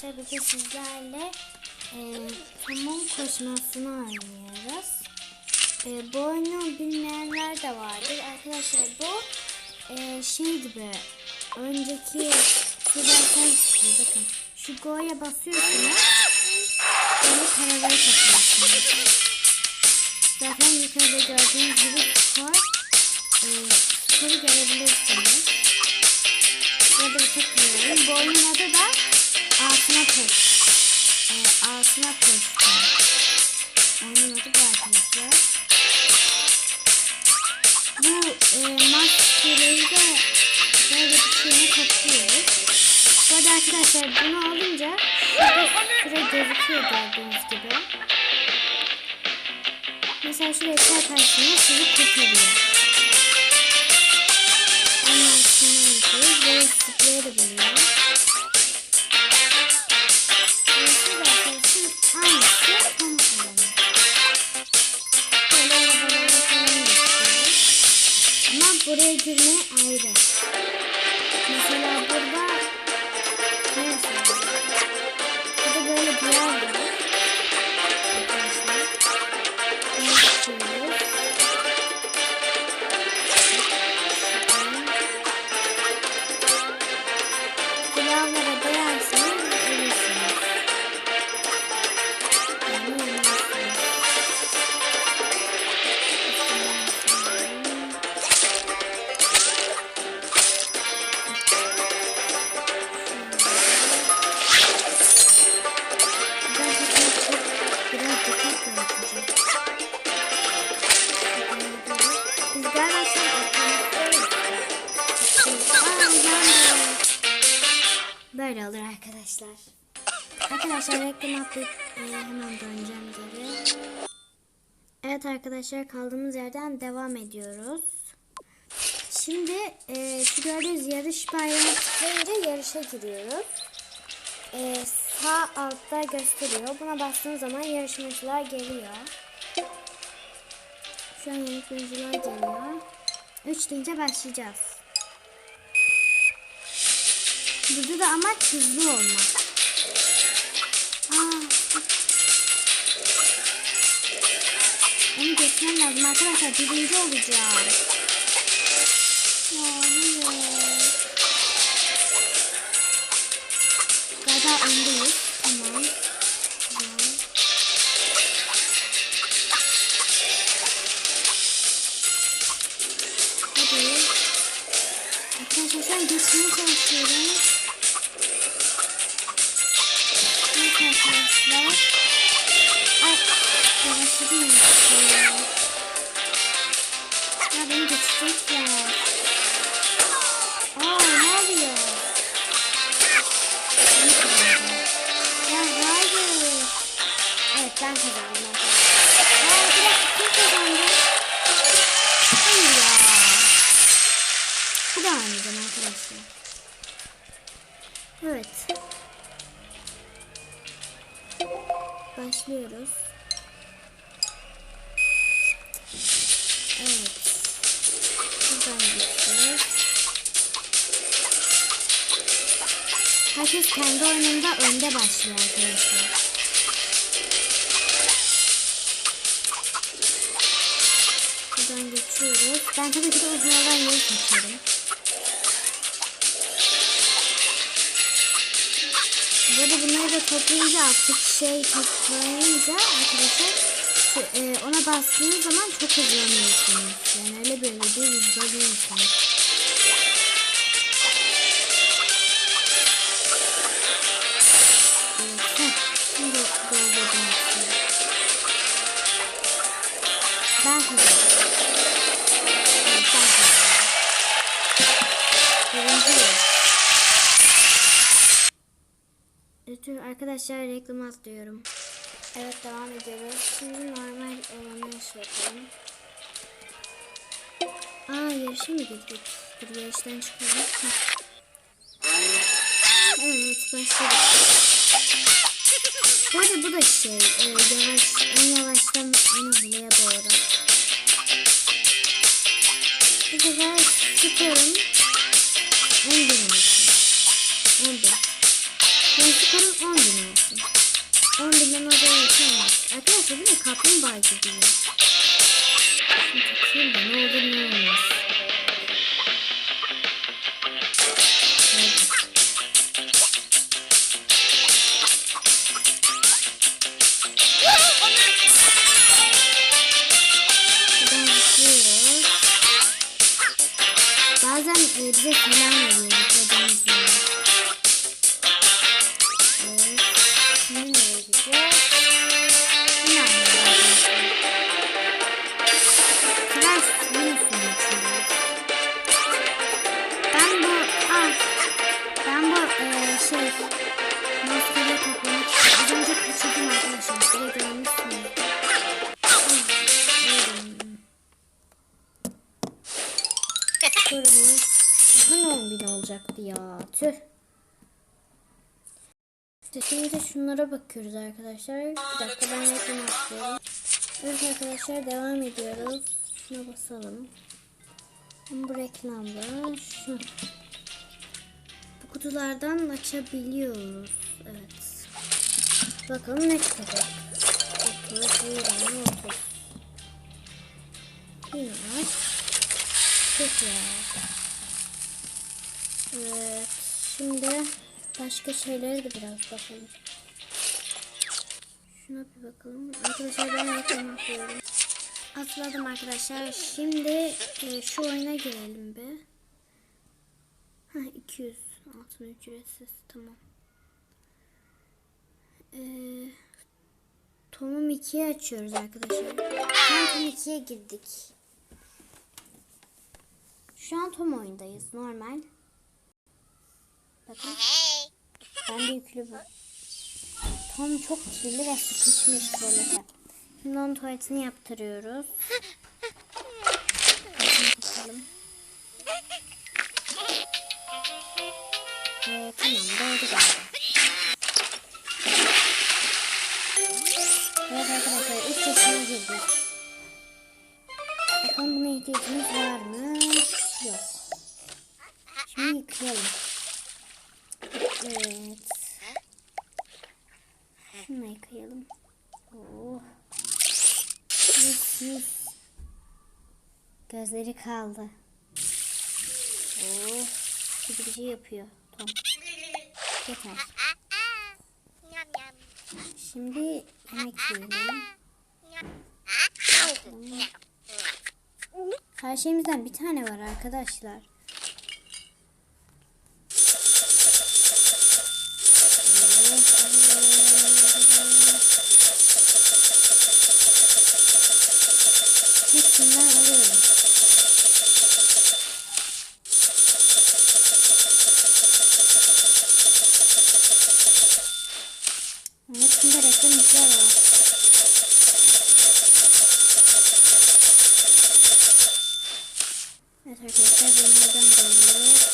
Tabii ki sizlerle e, Tom'un koşmasını oynuyoruz. E, bu oyunu bilmeyenler de vardır. Arkadaşlar bu e, şey gibi önceki şuradan bakın. Şu go'ya basıyorsunuz. Böyle paraları topluyorsunuz. Zaten yukarıda gördüğünüz gibi skor e, skoru görebilirsiniz. Burada bir çok. Bu oyunun adı da altına koş. E, altına koştum. Oyunun adı bu arkadaşlar. Bu e, maskeleri de böyle bir şeyine topluyoruz. Bu arada arkadaşlar bunu alınca şurada süre gözüküyor gördüğünüz gibi. Mesela şuraya çarparsınız sizi kurtarıyor. Ondan sonra yapıyoruz. Böyle de buluyor. Böyle olur arkadaşlar. Arkadaşlar reklam atlayıp e, hemen döneceğim geri. Evet arkadaşlar kaldığımız yerden devam ediyoruz. Şimdi e, şu gördüğünüz yarış tıklayınca yarışa giriyoruz. E, sağ altta gösteriyor. Buna bastığınız zaman yarışmacılar geliyor. Şu an yarışmacılar geliyor. 3 deyince başlayacağız. Burada da amaç hızlı olmak. Aa, onu geçmem lazım arkadaşlar. Birinci olacağım. Ben kazandım. Aa bırak kim kazandı? Hayır ya. Bu da anlayacağım arkadaşlar. Evet. Başlıyoruz. Evet. Buradan gideceğiz. Herkes kendi oyununda önde başlıyor arkadaşlar. Geçiyoruz. Ben tabii ki de uzun olan yolu seçiyorum. Bu arada bunları da toplayınca artık şey toplayınca arkadaşlar e, ona bastığınız zaman çok hızlanıyorsunuz. Yani öyle böyle değil hızlanıyorsunuz. Arkadaşlar reklam atlıyorum. Evet devam ediyoruz. Şimdi normal olanı yapalım. Aa yarışa mı girdik? Dur yarıştan çıkalım. Evet başladık. Bu arada bu da şey e, yavaş en yavaştan en hızlıya doğru. Bu sefer sıkıyorum. 10 bin olsun. 10 bin. Sıkıyorum. 10 bin olsun. 10 binden o zaman olmaz. Arkadaşlar bu ne kaplumbağa gibi. Şimdi ne olur ne olmaz. İşte şimdi de şunlara bakıyoruz arkadaşlar. Bir dakika ben reklam atlıyorum. Evet arkadaşlar devam ediyoruz. Şuna basalım. Bu reklamda şu. Bu kutulardan açabiliyoruz. Evet. Bakalım ne çıkacak. 30, 20, 30. Yine var. Çok ya. Evet. Şimdi başka şeylere de biraz bakalım. Şuna bir bakalım. Arkadaşlar ben reklam yapıyorum. Atladım arkadaşlar. Şimdi e, şu oyuna girelim be. Ha 200 altın ücretsiz tamam. Ee, Tom'um 2'ye açıyoruz arkadaşlar. Tam Tom 2'ye girdik. Şu an Tom oyundayız. Normal. Bakın. Ben de yüklü bu. Tom çok kirli ve sıkışmış tuvalete. Şimdi onun tuvaletini yaptırıyoruz. Kapatalım. Ee, tamam doğru geldi. Evet arkadaşlar ilk yaşına girdik. Bakalım buna ihtiyacımız var mı? Yok. Şimdi yıkayalım. Evet. Şunu yıkayalım. Oh. Gözleri kaldı. Oh. Gıcı yapıyor Tom. Yeter. Şimdi yemek yiyelim. Her şeyimizden bir tane var arkadaşlar. Hepsinden alıyorum. Hepsinde reklam izler var. Evet arkadaşlar bunlardan dönüyoruz.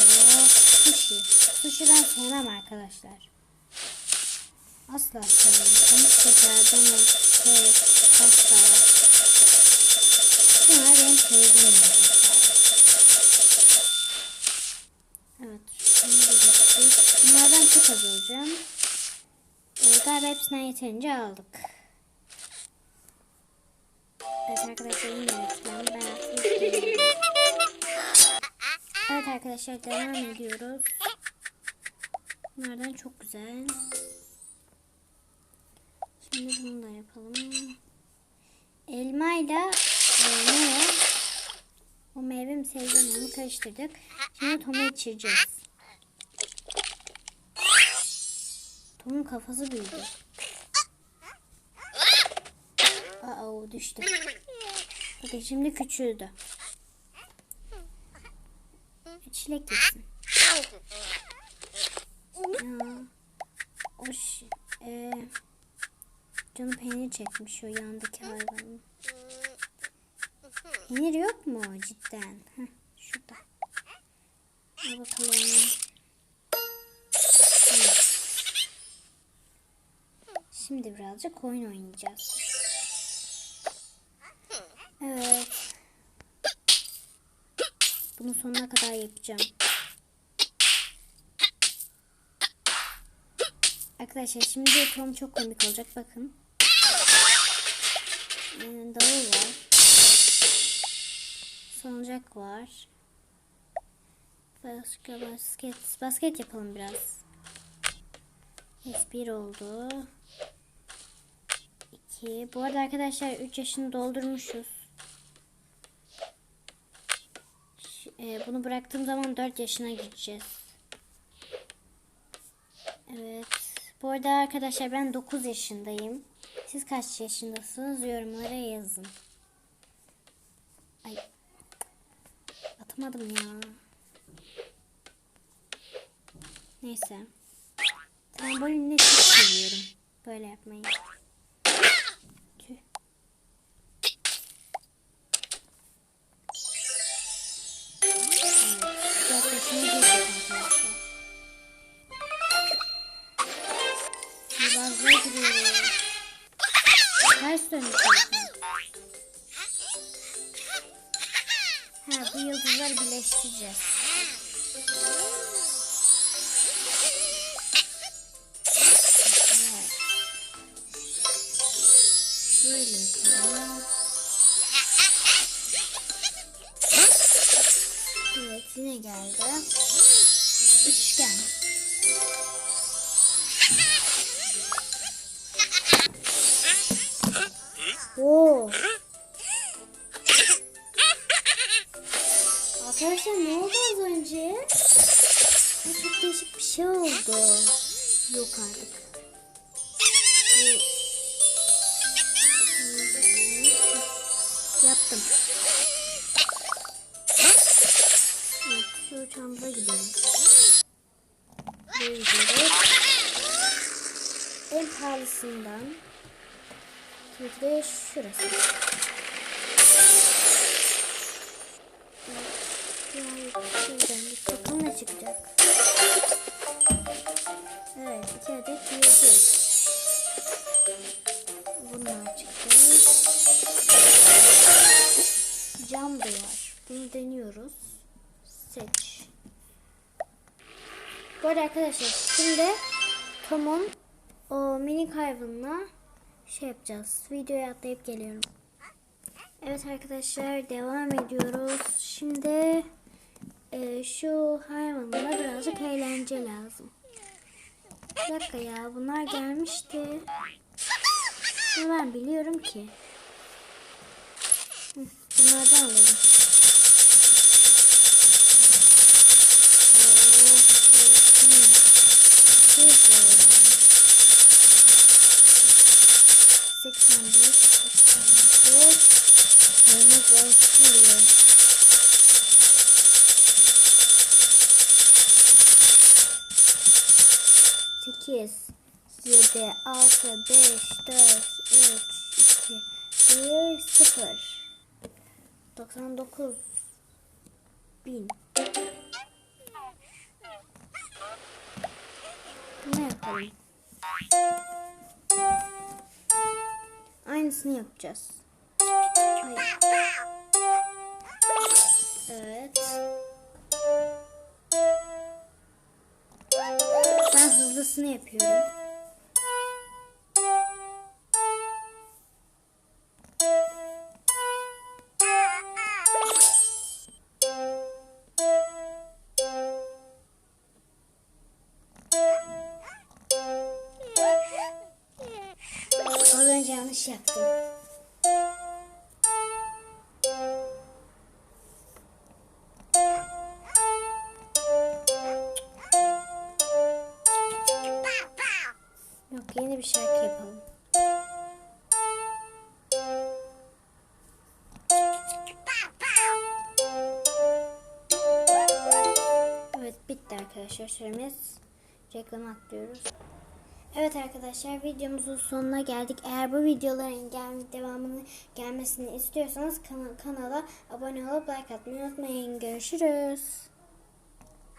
Oo, sushi. Sushi ben sevmem arkadaşlar. Asla sevmem. Şeker, donut, kek, pasta. Bunlar benim sevdiğim. Evet. Şimdi geçtik. Bunlardan çok az alacağım. Ee, galiba hepsinden yeterince aldık. Evet arkadaşlar yine reklam. Ben. Evet arkadaşlar devam ediyoruz. Bunlardan çok güzel. Şimdi bunu da yapalım. Elmayla e, ne o? Meyve mi sebze onu karıştırdık. Şimdi Tom'u içireceğiz. Tom'un kafası büyüdü. Aa o düştü. Bakın şimdi küçüldü. Çilek yesin. Ya, o ş- e, canı peynir çekmiş o yandaki hayvanın. Peynir yok mu cidden? Heh, şurada. Al bakalım. Şimdi birazcık oyun oynayacağız. Evet. Bunu sonuna kadar yapacağım. Arkadaşlar şimdi Tom çok komik olacak bakın. Ee, davul var. Salıncak var. Başka basket. Basket yapalım biraz. S1 oldu. 2. Bu arada arkadaşlar 3 yaşını doldurmuşuz. E, bunu bıraktığım zaman 4 yaşına gireceğiz. Evet. Bu arada arkadaşlar ben 9 yaşındayım. Siz kaç yaşındasınız? Yorumlara yazın. Ay. Atamadım ya. Neyse. Trambolinle çok seviyorum. Böyle yapmayı. Sihirbazlığa giriyoruz. Ters dönüş yapıyoruz. Ha bu yıldızlar birleştireceğiz. Evet. Yapalım. Evet yine geldi. Üçgen. Uçağımıza gidelim. Gidiyoruz. En pahalısından. Ki de şurası. Yani şuradan bir bakalım ne çıkacak. Evet, iki adet yıldız. Bunlar çıktı. Cam duvar. Bunu deniyoruz. Seç. Bu arada arkadaşlar şimdi Tom'un o minik hayvanına şey yapacağız. Videoya atlayıp geliyorum. Evet arkadaşlar devam ediyoruz. Şimdi e, şu hayvanlara birazcık eğlence lazım. Bir dakika ya bunlar gelmişti. Ben biliyorum ki. Bunlardan alalım. Bir, sıfır. Doksan dokuz bin. Ne yapalım? Aynısını yapacağız. Ay. Evet. Ben hızlısını yapıyorum. Yaptım. Yok yeni bir şarkı yapalım. Evet bitti arkadaşlar süremiz. Reklam atlıyoruz. Evet arkadaşlar videomuzun sonuna geldik. Eğer bu videoların gel devamını gelmesini istiyorsanız kana- kanala abone olup like atmayı unutmayın. Görüşürüz.